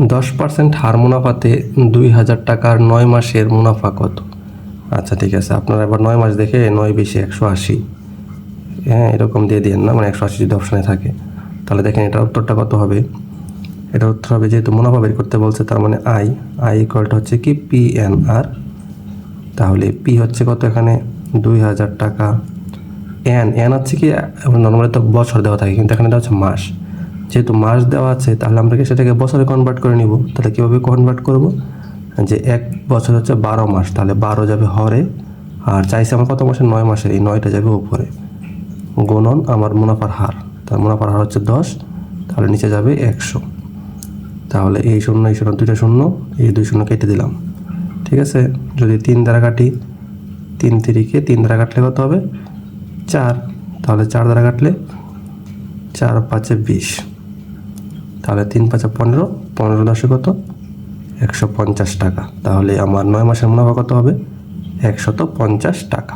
দশ পার্সেন্ট হার মুনাফাতে দুই হাজার টাকার নয় মাসের মুনাফা কত? আচ্ছা ঠিক আছে। আপনারা এবার নয় মাস দেখে নয় বেশি একশো আশি। হ্যাঁ এরকম দিয়ে দিন না মানে একশো আশি যদি অপশানে থাকে। তাহলে দেখেন এটার উত্তরটা কত হবে? এটা উত্তর হবে যেহেতু মুনাফা বের করতে বলছে, তার মানে আই আই ইকুয়ালটা হচ্ছে কি? পি এন আর তাহলে পি হচ্ছে কত এখানে? দুই হাজার টাকা। এন এন হচ্ছে কি? নর্মালি তো বছর দেওয়া থাকে, কিন্তু এখানে এটা হচ্ছে মাস। যেহেতু মাস দেওয়া আছে, তাহলে আমরা কি সেটাকে বছরে কনভার্ট করে নিব। তাহলে কীভাবে কনভার্ট করব? যে এক বছর হচ্ছে বারো মাস, তাহলে বারো যাবে হরে, আর চাইছে আমার কত মাসের নয় মাসের। এই নয়টা যাবে উপরে। গুণন আমার মুনাফার হার। তার মুনাফার হার হচ্ছে দশ, তাহলে নিচে যাবে একশো। তাহলে এই শূন্য এই শূন্য, দুইটা শূন্য, এই দুই শূন্য কেটে দিলাম। ঠিক আছে? যদি তিন দ্বারা কাটি, তিন তিরিকে তিন দ্বারা কাটলে কত হবে? চার। তাহলে চার দ্বারা কাটলে চার পাঁচে বিশ। তাহলে তিন পাঁচা পনেরো পনেরো দশে কত? একশো পঞ্চাশ টাকা। তাহলে আমার নয় মাসের মুনাফা কত হবে? একশত পঞ্চাশ টাকা।